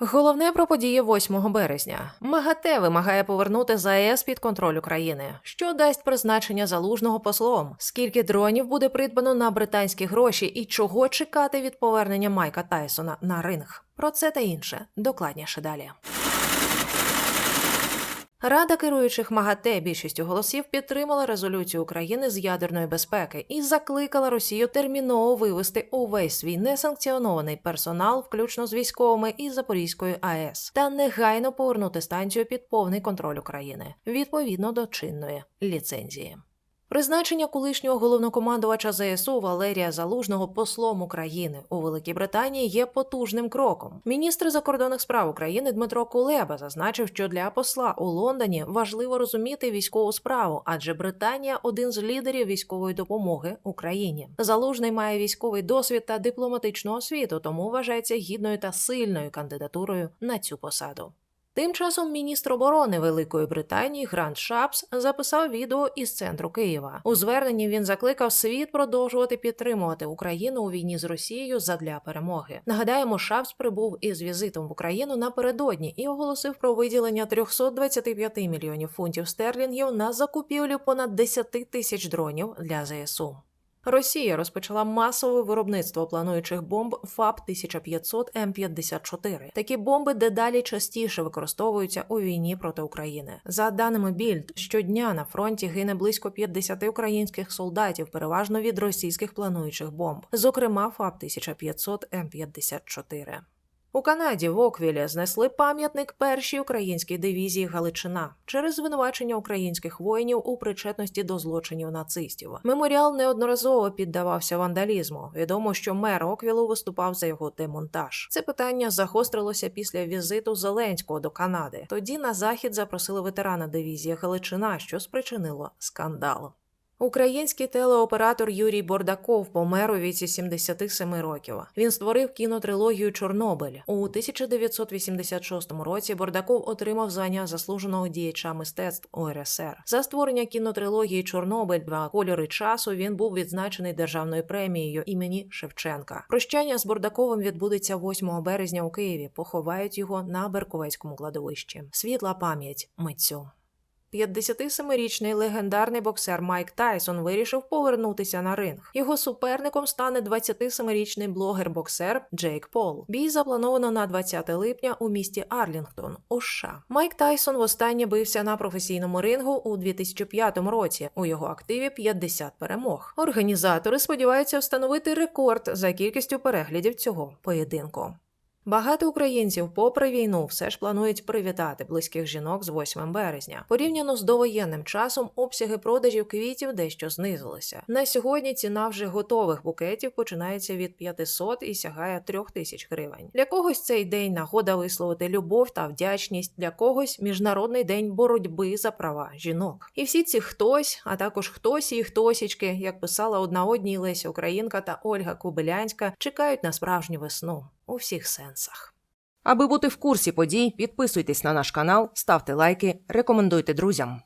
Головне про події 8 березня. МАГАТЕ вимагає повернути ЗАЕС під контроль України, що дасть призначення залужного послом. Скільки дронів буде придбано на британські гроші і чого чекати від повернення Майка Тайсона на ринг? Про це та інше докладніше далі. Рада керуючих МАГАТЕ більшістю голосів підтримала резолюцію України з ядерної безпеки і закликала Росію терміново вивести увесь свій несанкціонований персонал, включно з військовими із Запорізької АЕС, та негайно повернути станцію під повний контроль України відповідно до чинної ліцензії. Призначення колишнього головнокомандувача ЗСУ Валерія Залужного послом України у Великій Британії є потужним кроком. Міністр закордонних справ України Дмитро Кулеба зазначив, що для посла у Лондоні важливо розуміти військову справу, адже Британія один з лідерів військової допомоги Україні. Залужний має військовий досвід та дипломатичну освіту, тому вважається гідною та сильною кандидатурою на цю посаду. Тим часом міністр оборони Великої Британії Грант Шапс записав відео із центру Києва. У зверненні він закликав світ продовжувати підтримувати Україну у війні з Росією задля перемоги. Нагадаємо, Шапс прибув із візитом в Україну напередодні і оголосив про виділення 325 мільйонів фунтів стерлінгів на закупівлю понад 10 тисяч дронів для ЗСУ. Росія розпочала масове виробництво плануючих бомб ФАП 1500 М54. Такі бомби дедалі частіше використовуються у війні проти України. За даними Більд, щодня на фронті гине близько 50 українських солдатів, переважно від російських плануючих бомб, зокрема ФАП 1500 М54. У Канаді в Оквілі знесли пам'ятник першій українській дивізії Галичина через звинувачення українських воїнів у причетності до злочинів нацистів. Меморіал неодноразово піддавався вандалізму. Відомо, що мер Оквілу виступав за його демонтаж. Це питання загострилося після візиту Зеленського до Канади. Тоді на захід запросили ветерана дивізії Галичина, що спричинило скандал. Український телеоператор Юрій Бордаков помер у віці 77 років. Він створив кінотрилогію Чорнобиль у 1986 році. Бордаков отримав звання заслуженого діяча мистецтв УРСР. За створення кінотрилогії Чорнобиль два кольори часу. Він був відзначений державною премією імені Шевченка. Прощання з Бордаковим відбудеться 8 березня у Києві. Поховають його на Берковецькому кладовищі. Світла пам'ять митцю. 57-річний легендарний боксер Майк Тайсон вирішив повернутися на ринг. Його суперником стане 27-річний блогер-боксер Джейк Пол. Бій заплановано на 20 липня у місті Арлінгтон, у США. Майк Тайсон востаннє бився на професійному рингу у 2005 році. У його активі 50 перемог. Організатори сподіваються встановити рекорд за кількістю переглядів цього поєдинку. Багато українців, попри війну, все ж планують привітати близьких жінок з 8 березня. Порівняно з довоєнним часом, обсяги продажів квітів дещо знизилися. На сьогодні ціна вже готових букетів починається від 500 і сягає 3000 гривень. Для когось цей день нагода висловити любов та вдячність, для когось міжнародний день боротьби за права жінок. І всі ці хтось, а також хтось і хтосічки, як писала одна одній Леся Українка та Ольга Кубилянська, чекають на справжню весну у всіх сенсах. Аби бути в курсі подій, підписуйтесь на наш канал, ставте лайки, рекомендуйте друзям.